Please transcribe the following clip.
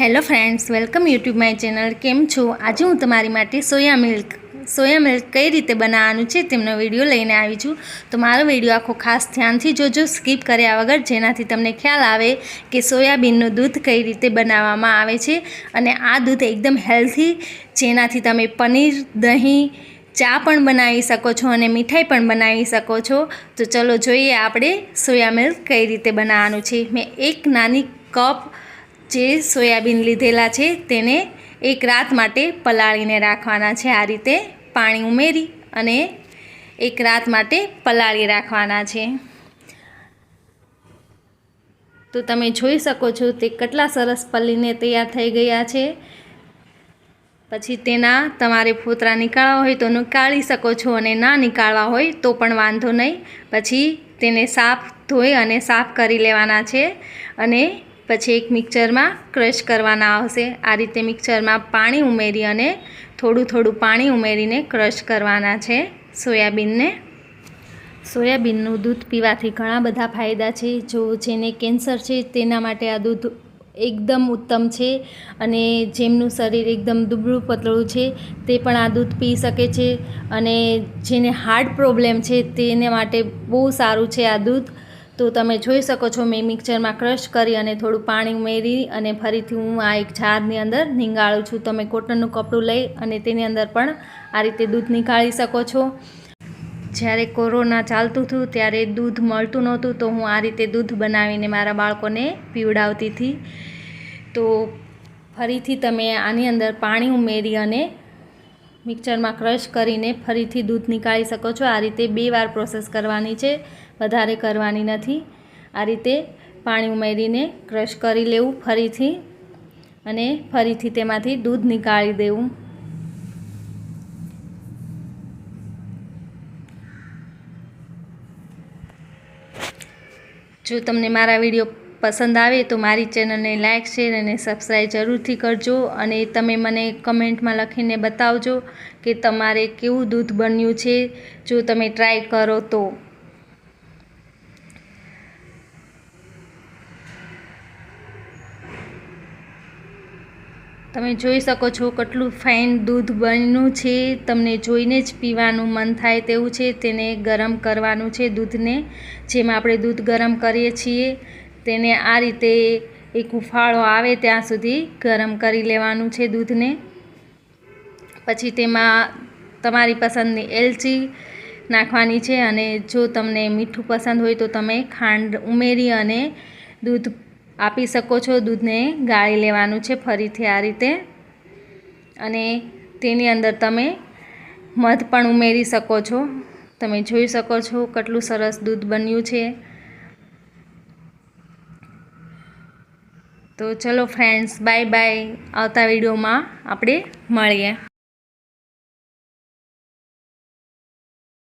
Hello friends, welcome YouTube my channel. કેમ છો? આજે હું તમારી માટે સોયા મિલ્ક સોયા મિલ્ક કઈ રીતે બનાવવાનું છે તેમનો વીડિયો લઈને આવી છું. તો મારો વીડિયો આખો ખાસ ધ્યાનથી જોજો, સ્કીપ કર્યા વગર, જેનાથી તમને ખ્યાલ આવે કે સોયાબીનનું દૂધ કઈ રીતે બનાવવામાં આવે છે. અને આ દૂધ એકદમ હેલ્ધી, જેનાથી તમે પનીર, દહીં, ચા પણ બનાવી શકો છો અને મીઠાઈ પણ બનાવી શકો છો. તો ચલો જોઈએ આપણે સોયા મિલ્ક કઈ રીતે બનાવવાનું છે. મેં એક નાની કપ જે સોયાબીન લીધેલા છે તેને એક રાત માટે પલાળીને રાખવાના છે. આ રીતે પાણી ઉમેરી અને એક રાત માટે પલાળી રાખવાના છે. તો તમે જોઈ શકો છો તે કેટલા સરસ પલ્લીને તૈયાર થઈ ગયા છે. પછી તેના તમારે ફોતરા નીકાળવા હોય તો નીકાળી શકો છો અને ના નીકાળવા હોય તો પણ વાંધો નહીં. પછી તેને સાફ ધોઈ અને સાફ કરી લેવાના છે અને પછી એક મિક્સરમાં ક્રશ કરવાના આવશે. આ રીતે મિક્સરમાં પાણી ઉમેરી અને થોડું થોડું પાણી ઉમેરીને ક્રશ કરવાના છે સોયાબીનને. સોયાબીનનું દૂધ પીવાથી ઘણા બધા ફાયદા છે. જો જેને કેન્સર છે તેના માટે આ દૂધ એકદમ ઉત્તમ છે અને જેમનું શરીર એકદમ દુબળું પતળું છે તે પણ આ દૂધ પી શકે છે અને જેને હાર્ટ પ્રોબ્લેમ છે તેને માટે બહુ સારું છે આ દૂધ. તો તમે જોઈ શકો છો મેં મિક્સરમાં ક્રશ કરી અને થોડું પાણી ઉમેરી અને ફરીથી હું આ એક જારની અંદર નીંગાળું છું. તમે કોટનનું કપડું લઈ અને તેની અંદર પણ આ રીતે દૂધ નીકાળી શકો છો. જ્યારે કોરોના ચાલતું હતું ત્યારે દૂધ મળતું નહોતું તો હું આ રીતે દૂધ બનાવીને મારા બાળકોને પીવડાવતી હતી. તો ફરીથી તમે આની અંદર પાણી ઉમેરી અને મિક્સરમાં ક્રશ કરીને ફરીથી દૂધ નીકાળી શકો છો. આ રીતે બે વાર પ્રોસેસ કરવાની છે. વધારે કરવાની નથી. આ રીતે પાણી ઉમેરીને ક્રશ કરી લેવું ફરીથી અને ફરીથી તેમાંથી દૂધ નીકાળી દેવું. જો તમને મારા વીડિયો પસંદ આવે તો મારી ચેનલને લાઇક શેર અને સબસ્ક્રાઈબ જરૂરથી કરજો અને તમે મને કમેન્ટમાં લખીને બતાવજો કે તમારે કેવું દૂધ બન્યું છે, જો તમે ટ્રાય કરો તો. તમે જોઈ શકો છો કેટલું ફાઇન દૂધ બન્યું છે, તમને જોઈને જ પીવાનું મન થાય તેવું છે, તેને ગરમ કરવાનું છે દૂધને, જેમ આપણે દૂધ ગરમ કરીએ છીએ. તેને આ રીતે એક ઉફાળો આવે ત્યાં સુધી ગરમ કરી લેવાનું છે દૂધને. પછી તેમાં તમારી પસંદની એલચી નાખવાની છે અને જો તમને મીઠું પસંદ હોય તો તમે ખાંડ ઉમેરી અને દૂધ આપી શકો છો, દૂધને ગાળી લેવાનું છે ફરીથી આ રીતે. અને તેની અંદર તમે મધ પણ ઉમેરી શકો છો. તમે જોઈ શકો છો કેટલું સરસ દૂધ બન્યું છે. તો ચલો ફ્રેન્ડ્સ બાય બાય આવતા વિડીયોમાં આપણે મળીએ.